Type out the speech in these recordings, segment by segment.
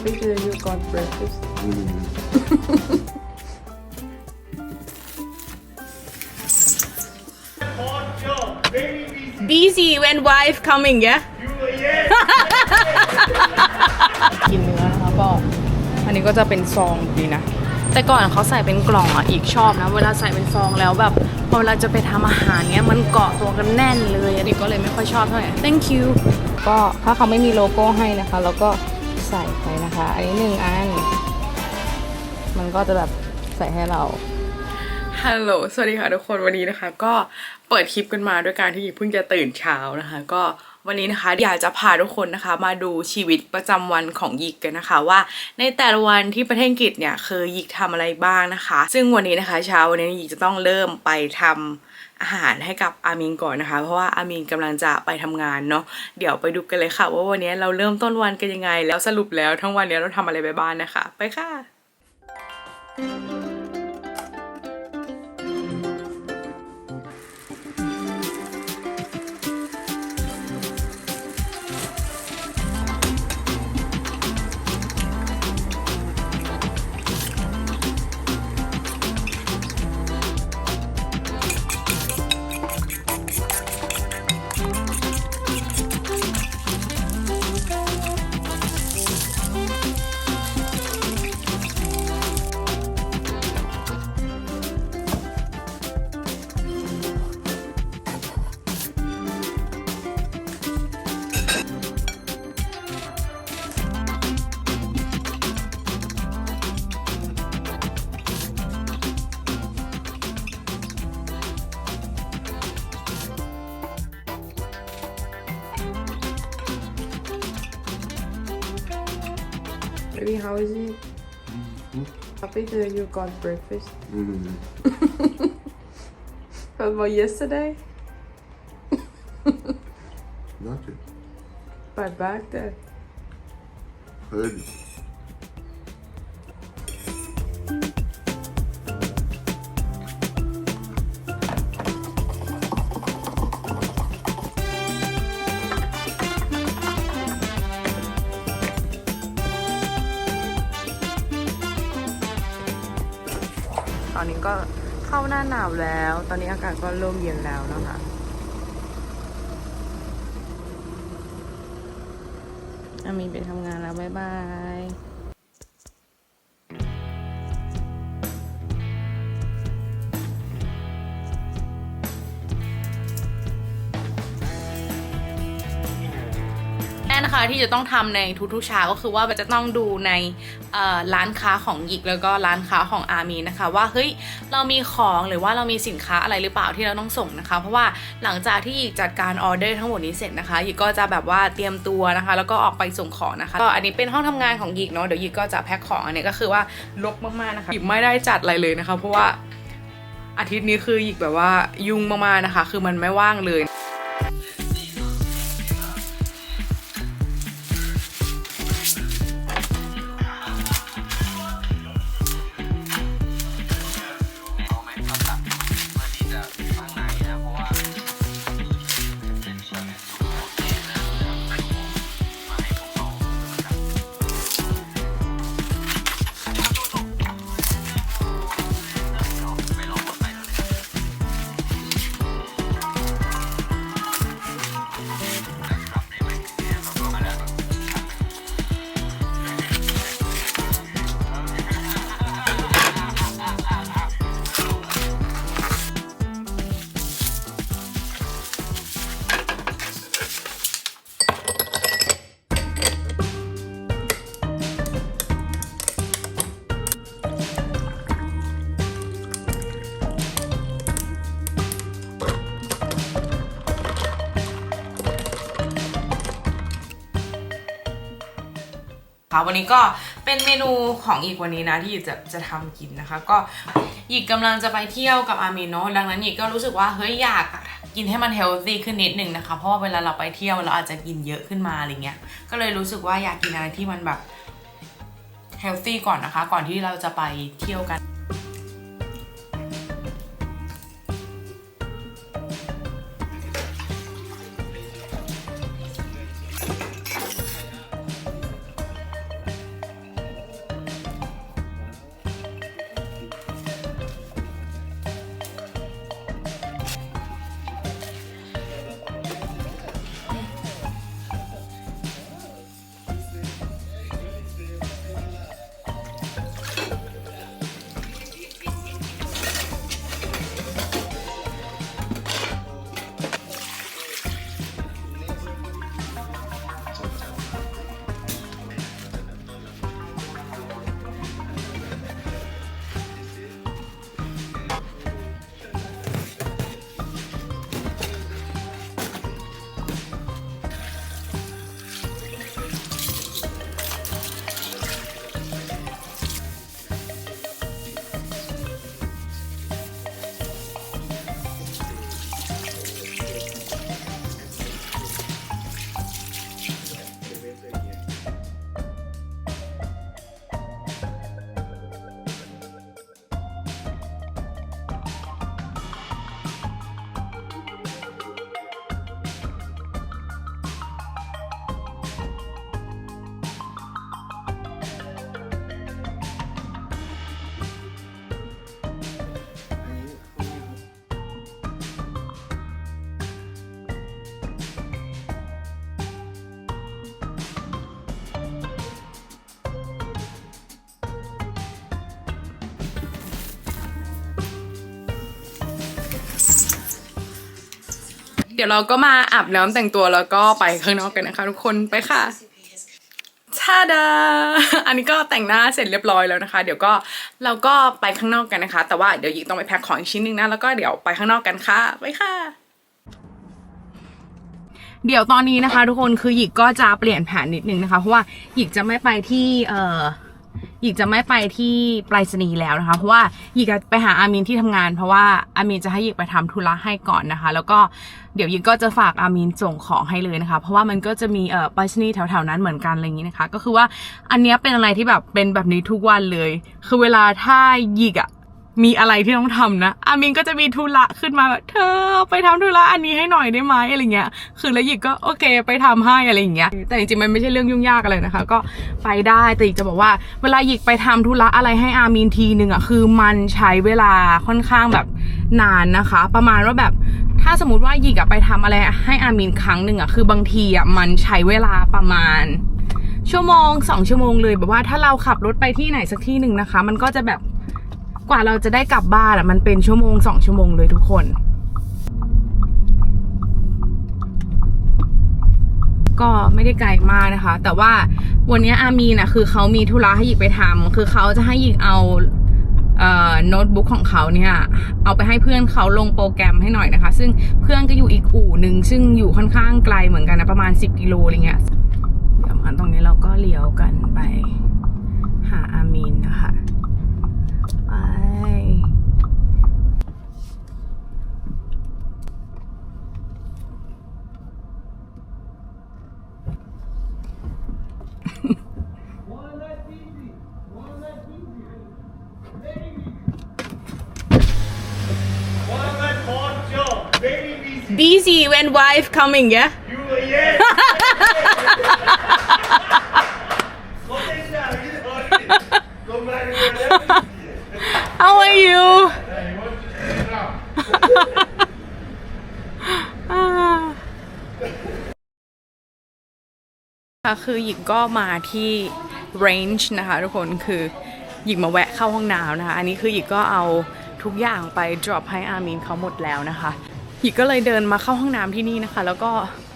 Happy that you got breakfast. Busy when wife coming, yeah? กินเนื้อนะคะก็อันนี้ก็จะเป็นซองดีนะ แต่ก่อนเขาใส่เป็นกล่องอะอีกชอบนะ เวลาใส่เป็นซองแล้วแบบพอเวลาจะไปทำอาหารเนี้ยมันเกาะตัวกันแน่นเลย อันนี้ก็เลยไม่ค่อยชอบเท่าไหร่ thank you ก็ถ้าเขาไม่มีโลโก้ให้นะคะเราก็ ใส่ไปนะคะ อันนี้หนึ่งอัน มันก็จะแบบใส่ให้เรา ฮัลโหล สวัสดีค่ะทุกคนวันนี้นะคะ ก็เปิดคลิปกันมาด้วยการที่เพิ่งจะตื่นเช้านะคะ ก็วันนี้นะคะอยากจะพาทุกคนนะคะ มาดูชีวิตประจำวันของยิกกันนะคะ ว่าในแต่ละวันที่ประเทศอังกฤษเนี่ยเคยยิกทำอะไรบ้างนะคะ ซึ่งวันนี้นะคะเช้าวันนี้ยิกจะต้องเริ่มไปทำ อาหารให้กับอามินก่อนนะคะ เพราะว่าอามินกำลังจะไปทำงานเนาะเดี๋ยวไปดูกันเลยค่ะ ว่าวันนี้เราเริ่มต้นวันกันยังไง แล้วสรุปแล้วทั้งวันนี้เราทำอะไรไปบ้านนะคะ ไปค่ะ Happy that you got breakfast. Mm-hmm. What about yesterday? Nothing. But back there. Heard. หน้าหนาวแล้ว ตอนนี้อากาศก็เริ่มเย็นแล้วนะคะอามีไปทำงานแล้ว บ๊ายบาย นะคะที่จะต้องทำในทุกๆเช้าก็คือว่าจะต้องดูในร้านค้าของหยิกแล้วก็ร้านค้าของอาร์มีนะคะ ว่าเฮ้ยเรามีของหรือว่าเรามีสินค้าอะไรหรือเปล่าที่เราต้องส่งนะคะ เพราะว่าหลังจากที่หยิกจัดการออเดอร์ทั้งหมดนี้เสร็จนะคะหยิกก็จะแบบว่าเตรียมตัวนะคะ แล้วก็ออกไปส่งของนะคะก็อันนี้เป็นห้องทำงานของหยิกเนาะเดี๋ยวหยิกก็จะแพ็คของอันนี้ก็คือว่าลกมากๆนะคะหยิกไม่ได้จัดอะไรเลยนะคะ เพราะว่าอาทิตย์นี้คือหยิกแบบว่ายุ่งมากๆนะคะ คือมันไม่ว่างเลย ค่ะวันนี้ก็เป็นเมนูของอีกวันนี้นะที่หยิกจะจะทำกินนะคะ ก็หยิกกำลังจะไปเที่ยวกับอามีนเนาะดังนั้นหยิกก็รู้สึกว่าเฮ้ยอยากกินให้มันเฮลตี้ขึ้นนิดนึงนะคะ เพราะว่าเวลาเราไปเที่ยวเราอาจจะกินเยอะขึ้นมาอะไรเงี้ยก็เลยรู้สึกว่าอยากกินอะไรที่มันแบบเฮลตี้ก่อนนะคะ ก่อนที่เราจะไปเที่ยวกัน ดี๋ยวเราก็มาอาบน้ำแต่งตัวแล้วก็ไปข้างนอกกันนะคะ ทุกคนไปค่ะชาดา อันนี้ก็แต่งหน้าเสร็จเรียบร้อยแล้วนะคะ เดี๋ยวก็เราก็ไปข้างนอกกันนะคะ แต่ว่าเดี๋ยวหญิงต้องไปแพ็คของอีกชิ้นหนึงนะ แล้วก็เดี๋ยวไปข้างนอกกันค่ะ ไปค่ะ เดี๋ยวตอนนี้นะคะ ทุกคนคือหยิกก็จะเปลี่ยนแผนนิดนึงนะคะ เพราะว่าหยิกจะไม่ไปที่เอ่อ หยิกจะไม่ไปที่ไปรษณีย์แล้วนะคะ เพราะว่าหยิกจะไปหาอามินที่ทำงาน เพราะว่าอามินจะให้หยิกไปทำธุระให้ก่อนนะคะ แล้วก็เดี๋ยวหยิกก็จะฝากอามินส่งของให้เลยนะคะ เพราะว่ามันก็จะมีเอ่อไปรษณีย์แถวๆนั้นเหมือนกันอะไรอย่างนี้นะคะ ก็คือว่าอันนี้เป็นอะไรที่แบบเป็นแบบนี้ทุกวันเลย คือเวลาถ้าหยิกอะ มีอะไรที่ต้องทำนะอามินก็จะมีธุระขึ้นมาแบบเธอไปทำธุระอันนี้ให้หน่อยได้ไหมอะไรเงี้ย คือแล้วหยิกก็โอเคไปทำให้อะไรอย่างเงี้ย แต่จริงๆมันไม่ใช่เรื่องยุ่งยากอะไรนะคะ ก็ไปได้แต่หยิกจะบอกว่าเวลาหยิกไปทำธุระอะไรให้อามินทีหนึ่งอะคือมันใช้เวลาค่อนข้างแบบนานนะคะ ประมาณว่าแบบถ้าสมมติว่าหยิกอะไปทำอะไรให้อามินครั้งหนึ่งอะคือบางทีอะมันใช้เวลาประมาณชั่วโมงสองชั่วโมงเลยแบบว่าถ้าเราขับรถไปที่ไหนสักที่หนึ่งนะคะ มันก็จะแบบ กว่าเราจะได้กลับบ้านอะมันเป็นชั่วโมงสองชั่วโมงเลยทุกคน ก็ไม่ได้ไกลมากนะคะ แต่ว่าวันนี้อามีน่ะคือเขามีธุระให้หยิกไปทำคือเขาจะให้หยิกเอาเอ่อโน้ตบุ๊กของเขาเนี่ยเอาไปให้เพื่อนเขาลงโปรแกรมให้หน่อยนะคะ ซึ่งเพื่อนก็อยู่อีกอู่หนึ่งซึ่งอยู่ค่อนข้างไกลเหมือนกันนะประมาณ 10กิโลอะไรเงี้ยเดี๋ยวมาตรงนี้เราก็เลี้ยวกันไป หาอามีนนะคะไป One leg on jump, baby busy when wife coming, yeah? How are you? ค่ะคือหญิงก็มาที่ range นะคะทุกคนคือหญิงมาแวะเข้าห้องน้ำนะคะ อันนี้คือหญิงก็เอาทุกอย่างไป drop ให้อามีนเขาหมดแล้วนะคะ หญิงก็เลยเดินมาเข้าห้องน้ำที่นี่นะคะ แล้วก็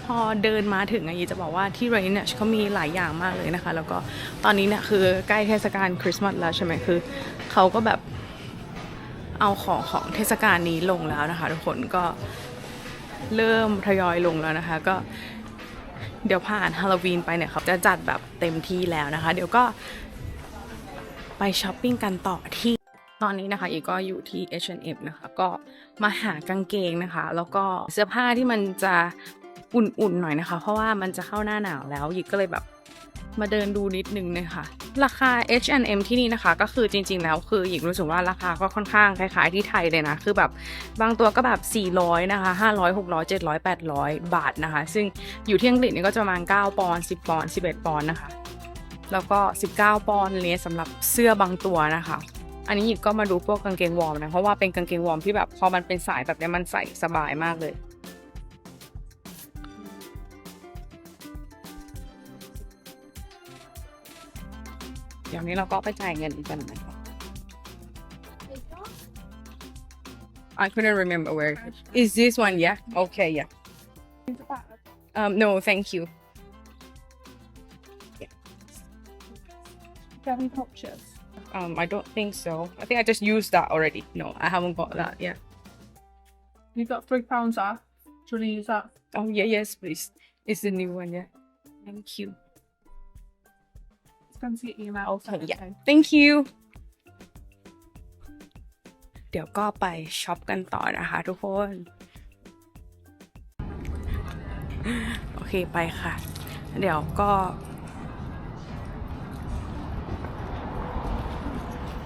พอเดินมาถึงอะหญิงจะบอกว่าที่ range เนี่ยเขามีหลายอย่างมากเลยนะคะ แล้วก็ตอนนี้เนี่ยคือใกล้เทศกาลคริสต์มาสแล้วใช่ไหมคือเขาก็แบบเอาของของเทศกาลนี้ลงแล้วนะคะ ทุกคนก็เริ่มทยอยลงแล้วนะคะ ก็เดี๋ยวผ่านฮาโลวีนไปเนี่ยเขาจะจัดแบบเต็มที่แล้วนะคะ เดี๋ยวก็ไปช้อปปิ้งกันต่อที่ อนนี้นะคะอีกก็อยู่ที่ H&M นะคะก็มาหากางเกงนะคะ แล้วก็เสื้อผ้าที่มันจะอุ่นๆหน่อยนะคะ เพราะว่ามันจะเข้าหน้าหนาวแล้วอีกก็เลยแบบมาเดินดูนิดนึงนะคะราคา H&M ที่นี่นะคะ ก็คือจริงๆแล้วคือหญิงรู้สึกว่าราคาก็ค่อนข้างคล้ายๆที่ไทยเลยนะ คือแบบบางตัวก็แบบ 400 นะคะ 500 600 700 800 บาทนะคะ ซึ่งอยู่ที่อังกฤษนี่ก็จะประมาณ 9 ปอนด์10 ปอนด์11 ปอนด์นะคะ แล้วก็ 19 ปอนด์เลยสำหรับเสื้อบางตัวนะคะ อันนี้หยิบก็มาดูพวกกางเกงวอร์มนะ เพราะว่าเป็นกางเกงวอร์มที่แบบพอมันเป็นสายแบบเนี้ยมันใส่สบายมากเลย เดี๋ยวนี้เราก็ไปจ่ายเงินกันนะคะ I couldn't remember where. Is this one? Yeah. Okay. Yeah. Um. No. Thank you. Seven cultures. Um. I don't think so. I think I just used that already. No, I haven't got that yet. You've got three pounds off. Do you want to use that? Oh yeah. Yes, please. It's the new one. Yeah. Thank you. It's going to get you email. Okay. Yeah. Thank you. เดี๋ยวก็ไปช็อปกันต่อนะคะทุกคน โอเคไปค่ะ เดี๋ยวก็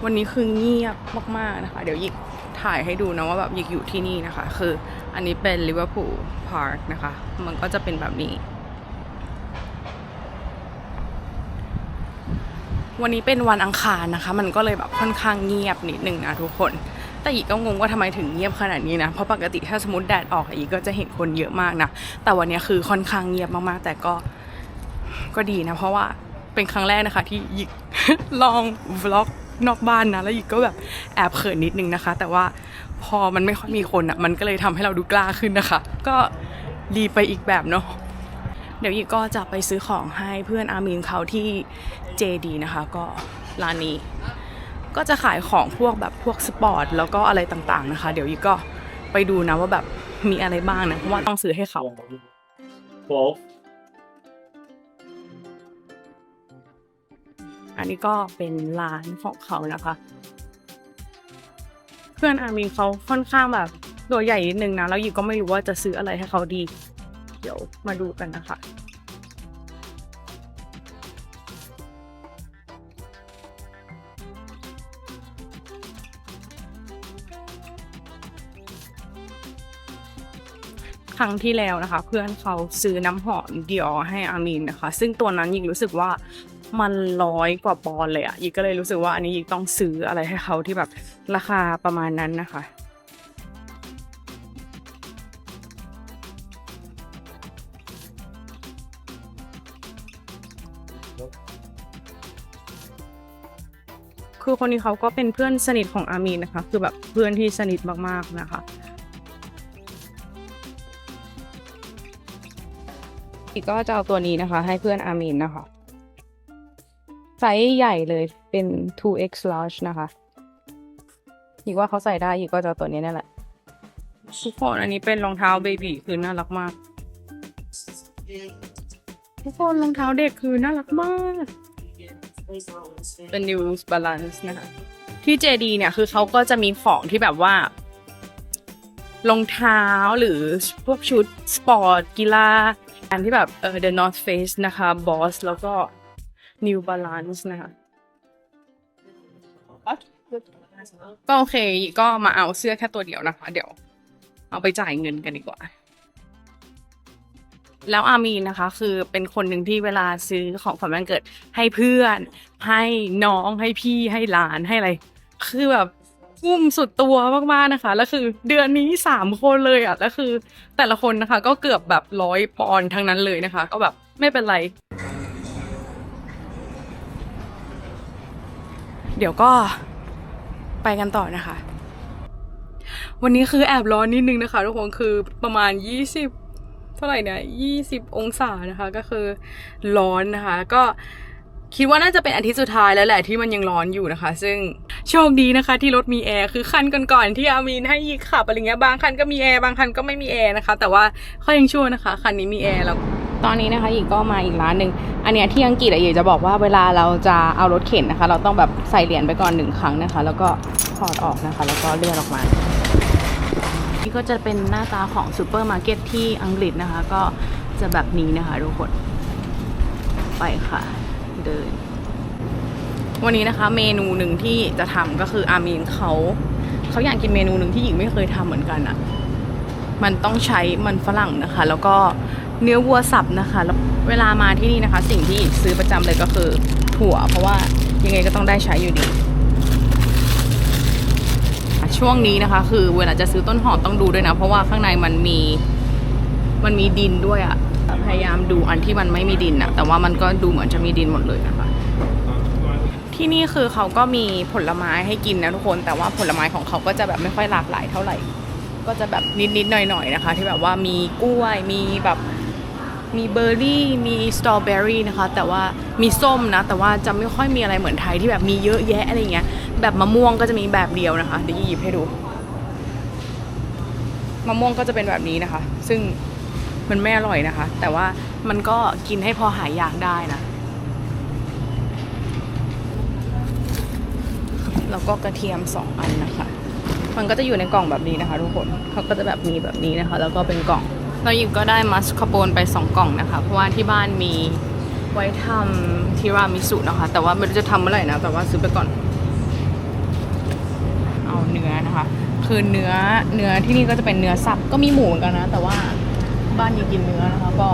วันนี้คือเงียบมากๆนะคะ เดี๋ยวหยิกถ่ายให้ดูนะว่าแบบหยิกอยู่ที่นี่นะคะ คืออันนี้เป็นลิเวอร์พูลพาร์คนะคะ มันก็จะเป็นแบบนี้ วันนี้เป็นวันอังคารนะคะ มันก็เลยแบบค่อนข้างเงียบนิดนึงนะทุกคน แต่อีกก็งงว่าทำไมถึงเงียบขนาดนี้นะ เพราะปกติถ้าสมมติแดดออกอีกก็จะเห็นคนเยอะมากนะ แต่วันนี้คือค่อนข้างเงียบมากๆ แต่ก็ก็ดีนะ เพราะว่าเป็นครั้งแรกนะคะ ที่หยิกลองวล็อก นอกบ้านนะแล้วหยิกก็แบบแอบเขินนิดนึงนะคะ แต่ว่าพอมันไม่ค่อยมีคนอะมันก็เลยทำให้เราดูกล้าขึ้นนะคะ ก็ดีไปอีกแบบเนาะเดี๋ยวอีกก็จะไปซื้อของให้เพื่อนอามีนเขาที่เจดีนะคะ ก็ร้านนี้ ก็จะขายของพวกแบบพวกสปอร์ตแล้วก็อะไรต่างๆนะคะ เดี๋ยวอีกก็ไปดูนะว่าแบบมีอะไรบ้างนะเพราะว่าต้องซื้อให้เขา Twelve. อันนี้ก็เป็นร้านของเขานะคะ เพื่อนอามีนเขาค่อนข้างแบบตัวใหญ่นิดนึงนะ แล้วอยู่ก็ไม่รู้ว่าจะซื้ออะไรให้เขาดี เดี๋ยวมาดูกันนะคะครั้งที่แล้วนะคะ เพื่อนเขาซื้อน้ำหอมดิออให้อามีนนะคะ ซึ่งตัวนั้นยิงรู้สึกว่า มันร้อยกว่าปอนเลยอะยิก็เลยรู้สึกว่าอันนี้ยิงต้องซื้ออะไรให้เขาที่แบบราคาประมาณนั้นนะคะคือคนนี้เขาก็เป็นเพื่อนสนิทของอามีนนะคะ คือแบบเพื่อนที่สนิทมากๆนะคะอีกก็จะเอาตัวนี้นะคะ ให้เพื่อนอามีนนะคะ ไซส์ใหญ่เลยเป็น 2x large นะคะ อีกว่าเขาใส่ได้อีกก็จะเอาตัวนี้นั่นแหละทุกคนอันนี้เป็นรองเท้าเบบี้คือน่ารักมาก ทุกคนรองเท้าเด็กคือน่ารักมาก เป็น New Balance นะคะ ที่ JD เนี่ยคือเขาก็จะมีของที่แบบว่ารองเท้าหรือพวกชุดสปอร์ตกีฬาอันที่แบบเออ The North Face นะคะ Boss แล้วก็ New Balance นะคะก็โอเคก็มาเอาเสื้อแค่ตัวเดียวนะคะ เดี๋ยว เอาไปจ่ายเงินกันดีกว่า แล้วอามีนนะคะ คือเป็นคนหนึ่งที่เวลาซื้อของขวัญวันเกิดให้เพื่อน ให้น้องให้พี่ให้หลานให้อะไร คือแบบกุ้มสุดตัวมากๆนะคะ แล้วคือเดือนนี้สามคนเลยอะแล้วคือแต่ละคนนะคะ ก็เกือบแบบร้อยปอนด์ทั้งนั้นเลยนะคะ ก็แบบไม่เป็นไร เดี๋ยวก็ไปกันต่อนะคะ วันนี้คือแอบร้อนนิดนึงนะคะทุกคนคือประมาณ 20 เท่าไหร่เนี่ย20 องศานะคะ ก็คือร้อนนะคะ ก็คิดว่าน่าจะเป็นอาทิตย์สุดท้ายแล้วแหละที่มันยังร้อนอยู่นะคะ ซึ่งโชคดีนะคะ ที่รถมีแอร์คือคันก่อนๆที่อามีนให้ขับอะไรเงี้ยบางคันก็มีแอร์บางคันก็ไม่มีแอร์นะคะ แต่ว่าเขายังชั่วนะคะคันนี้มีแอร์แล้ว ตอนนี้นะคะหญิงก็มาอีกร้านหนึ่งอันเนี้ยที่อังกฤษอะหญิงจะบอกว่าเวลาเราจะเอารถเข็นนะคะ เราต้องแบบใส่เหรียญไปก่อนหนึ่งครั้งนะคะ แล้วก็ถอดออกนะคะ แล้วก็เลื่อนออกมา นี่ก็จะเป็นหน้าตาของซูเปอร์มาร์เก็ตที่อังกฤษนะคะ ก็จะแบบนี้นะคะทุกคนไปค่ะ เดิน วันนี้นะคะ เมนูหนึ่งที่จะทำก็คืออามีนเขาเขาอยากกินเมนูหนึ่งที่หญิงไม่เคยทำเหมือนกันอะมันต้องใช้มันฝรั่งนะคะ แล้วก็ เนื้อวัวสับนะคะแล้วเวลามาที่นี่นะคะ สิ่งที่ซื้อประจำเลยก็คือถั่ว เพราะว่ายังไงก็ต้องได้ใช้อยู่ดี ช่วงนี้นะคะ คือเวลาจะซื้อต้นหอมต้องดูด้วยนะ เพราะว่าข้างในมันมีมันมีดินด้วยอะพยายามดูอันที่มันไม่มีดินอะแต่ว่ามันก็ดูเหมือนจะมีดินหมดเลยนะคะ ที่นี่คือเขาก็มีผลไม้ให้กินนะทุกคน แต่ว่าผลไม้ของเขาก็จะแบบไม่ค่อยหลากหลายเท่าไหร่ ก็จะแบบนิดๆหน่อยๆนะคะ ที่แบบว่ามีกล้วยมีแบบ มีเบอร์รี่ มีสตรอเบอรี่นะคะ แต่ว่ามีส้มนะ แต่ว่าจะไม่ค่อยมีอะไรเหมือนไทยที่แบบมีเยอะแยะอะไรเงี้ย แบบมะม่วงก็จะมีแบบเดียวนะคะ เดี๋ยวหยิบให้ดู มะม่วงก็จะเป็นแบบนี้นะคะ ซึ่งมันไม่อร่อยนะคะ แต่ว่ามันก็กินให้พอหายอยากได้นะ แล้วก็กระเทียมสองอันนะคะ มันก็จะอยู่ในกล่องแบบนี้นะคะ ทุกคน เขาก็จะแบบมีแบบนี้นะคะ แล้วก็เป็นกล่อง เราหยิบก็ได้มัสคาโปนไปสองกล่องนะคะ เพราะว่าที่บ้านมีไว้ทำทีรามิสุนะคะ แต่ว่าไม่รู้จะทำเมื่อไหร่นะ แต่ว่าซื้อไปก่อน เอาเนื้อนะคะ คือเนื้อเนื้อที่นี่ก็จะเป็นเนื้อสับก็มีหมูเหมือนกันนะ แต่ว่าบ้านยังกินเนื้อนะคะ ก็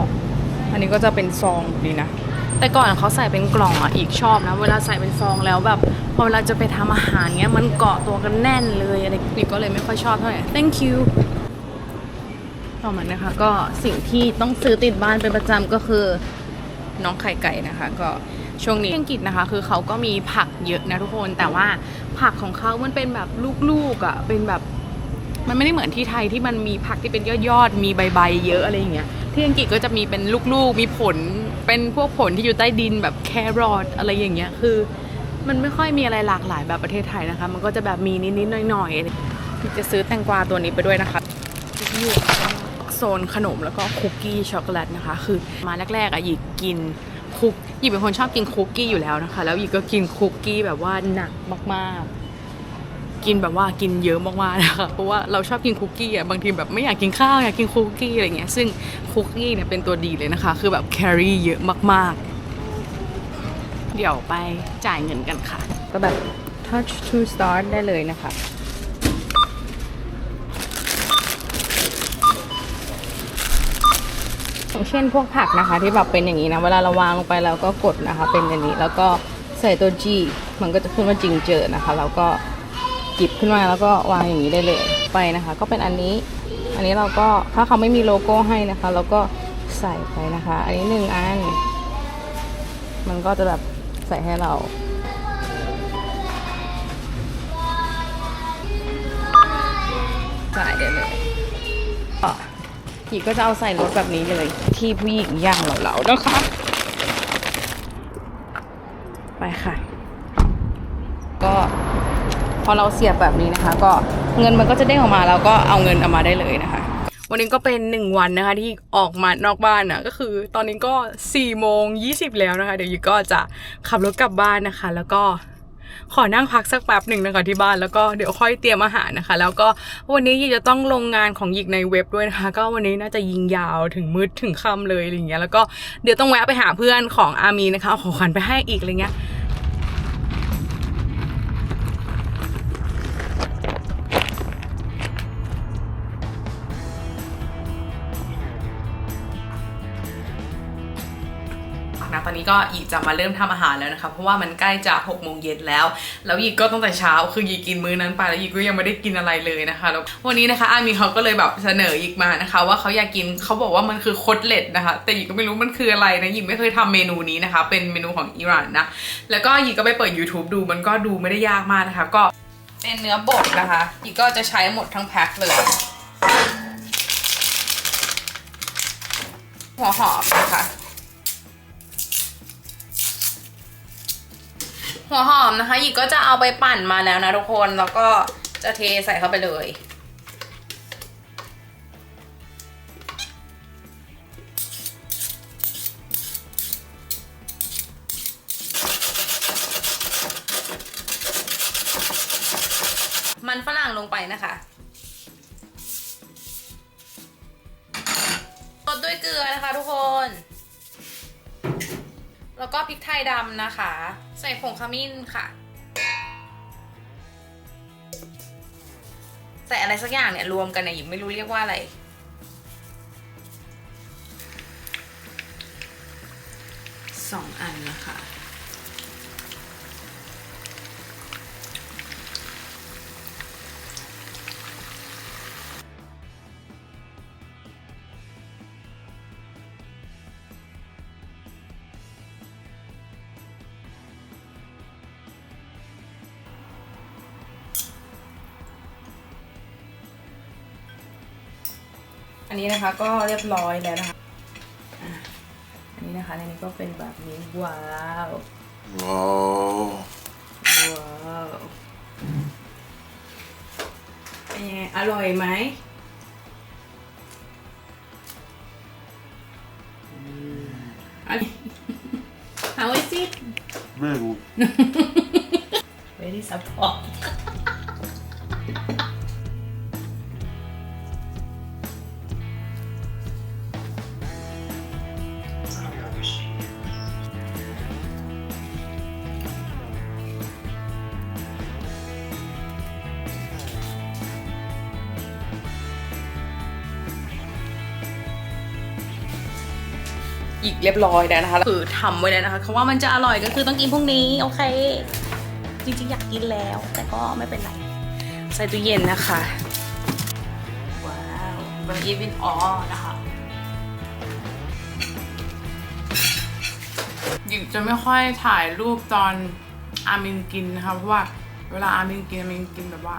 อันนี้ก็จะเป็นซองดีนะแต่ก่อนเขาใส่เป็นกล่องอะอีกชอบนะ เวลาใส่เป็นซองแล้วแบบพอเวลาจะไปทำอาหารเงี้ยมันเกาะตัวกันแน่นเลยอะไรนี่ก็เลยไม่ค่อยชอบเท่าไหร่ thank you ต่อมานะคะ ก็สิ่งที่ต้องซื้อติดบ้านเป็นประจำก็คือน้องไข่ไก่นะคะ ก็ช่วงนี้อังกฤษนะคะ คือเขาก็มีผักเยอะนะทุกคนแต่ว่าผักของเขามันเป็นแบบลูกๆอะเป็นแบบมันไม่ได้เหมือนที่ไทยที่มันมีผักที่เป็นยอดๆมีใบๆเยอะอะไรอย่างเงี้ยที่อังกฤษก็จะมีเป็นลูกๆ มีผลเป็นพวกผลที่อยู่ใต้ดินแบบแครอทอะไรอย่างเงี้ยคือ มันไม่ค่อยมีอะไรหลากหลายแบบประเทศไทยนะคะ มันก็จะแบบมีนิดๆหน่อยๆจะซื้อแตงกวาตัวนี้ไปด้วยนะคะอยู่ โซนขนมแล้วก็คุกกี้ช็อกโกแลตนะคะ คือมาแรกๆอะหยิกกินคุกหยิเป็นคนชอบกินคุกกี้อยู่แล้วนะคะ แล้วหยิกก็กินคุกกี้แบบว่าหนักมากๆ กินแบบว่ากินเยอะมากๆนะคะเพราะว่าเราชอบกินคุกกี้อะบางทีแบบไม่อยากกินข้าวอยากกินคุกกี้อะไรเงี้ยซึ่งคุกกี้เนี่ยเป็นตัวดีเลยนะคะ คือแบบแคลอรี่เยอะมากๆ เดี๋ยวไปจ่ายเงินกันค่ะ ก็แบบ touch to start ได้เลยนะคะ อย่างเช่นพวกผักนะคะ ที่แบบเป็นอย่างนี้นะ เวลาเราวางลงไปแล้วก็กดนะคะ เป็นอย่างนี้ แล้วก็ใส่ตัว G มันก็จะขึ้นว่าจิงเจอนะคะ แล้วก็หยิบขึ้นมาแล้วก็วางอย่างนี้ได้เลยไปนะคะ ก็เป็นอันนี้ อันนี้เราก็ถ้าเขาไม่มีโลโก้ให้นะคะ เราก็ใส่ไปนะคะ อันนี้หนึ่งอัน มันก็จะแบบใส่ให้เรา หญิงก็จะเอาใส่รถแบบนี้เลย ที่ผู้หญิงย่างเหล่าๆนะคะ ไปค่ะ ก็พอเราเสียบแบบนี้นะคะ ก็เงินมันก็จะเด้งออกมาแล้วก็เอาเงินออกมาได้เลยนะคะ วันนี้ก็เป็นหนึ่งวันนะคะที่ออกมานอกบ้านนะก็คือ ตอนนี้ก็4ี่โมงยีแล้วนะคะ เดี๋ยวยูก็จะขับรถกลับบ้านนะคะ แล้วก็ ขอนั่งพักสักแป๊บหนึ่งนะคะที่บ้านแล้วก็เดี๋ยวค่อยเตรียมอาหารนะคะ แล้วก็วันนี้ยิงจะต้องลงงานของยิกในเว็บด้วยนะคะ ก็วันนี้น่าจะยิงยาวถึงมืดถึงค่ำเลยอะไรเงี้ยแล้วก็เดี๋ยวต้องแวะไปหาเพื่อนของอามีนะคะเอาของขวัญไปให้อีกอะไรเงี้ย นะตอนนี้ก็อีจะมาเริ่มทำอาหารแล้วนะคะเพราะว่ามันใกล้จะ6กโมงเย็นแล้ว แล้วอีก็ตั้งแต่เช้าคืออีกินมื้อนั้นไปแล้วอีก็ยังไม่ได้กินอะไรเลยนะคะแล้ววันนี้นะคะอามีเขาก็เลยแบบเสนออีกมานะคะ ว่าเขาอยากกินเขาบอกว่ามันคือคตเล็ตนะคะ แต่อีก็ไม่รู้มันคืออะไรนะอีกไม่เคยทำเมนูนี้นะคะ เป็นเมนูของอิหร่านนะแล้วก็อีก็ไปเปิด YouTube ดูมันก็ดูไม่ได้ยากมากนะคะ ก็เป็นเนื้อบดนะคะอีกก็จะใช้หมดทั้งแพ็คเลยหัวหอมนะคะ หัวหอมนะคะหยิกก็จะเอาไปปั่นมาแล้วนะทุกคนแล้วก็จะเทใส่เข้าไปเลยมันฝรั่งลงไปนะคะรดด้วยเกลือนะคะทุกคน แล้วก็พริกไทยดำนะคะ ส่ผงขมิ้นค่ะ ใส่อะไรสักอย่างเนี่ยรวมกันเนี่ยหยิบไม่รู้เรียกว่าอะไร สองอันนะคะ อันนี้นะคะก็เรียบร้อยแล้วนะคะอะอันนี้นะคะในนี้ก็เป็นแบบนี้ว้าว ว้าวว้าวเป็นยังไงอร่อยไหมอัน How is it very good very อีกเรียบร้อยแล้วนะคะคือทำไว้แล้วนะคะเพราะว่ามันจะอร่อยก็คือต้องกินพรุ่งนี้โอเค จริงๆ อยากกินแล้ว แต่ก็ไม่เป็นไร ใส่ตู้เย็นนะคะว้าวมันอีวินออนะคะหญิงจะไม่ค่อยถ่ายรูปตอนอามินกินนะคะเพราะว่าเวลาอามินกินอามินกินแบบว่า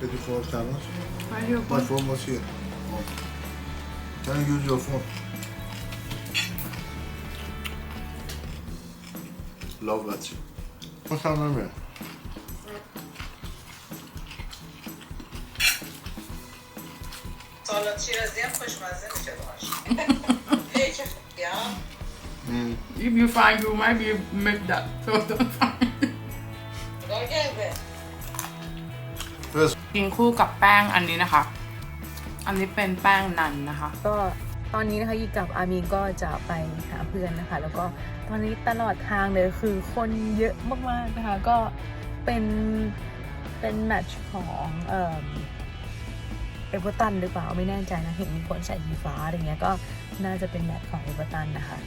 Did you follow challenge? Right here. My phone was here. Oh. Can you use your phone? Love that. What's your name? سالاد شیرازی هم خوشمزه میشه باش ای چه خوبی ها Mm. If you find you might be make that. So don't find. نگاه کرده กินคู่กับแป้งอันนี้นะคะ อันนี้เป็นแป้งนันนะคะ ก็ตอนนี้นะคะยีกับอามีนก็จะไปหาเพื่อนนะคะ แล้วก็ตอนนี้ตลอดทางเลยคือคนเยอะมากๆนะคะ ก็เป็นเป็นแมตช์ของเอ่อเอเวอร์ตันหรือเปล่าไม่แน่ใจนะเห็นมีคนใส่สีฟ้าอะไรเงี้ยก็น่าจะเป็นแมตช์ของเอเวอร์ตันนะคะ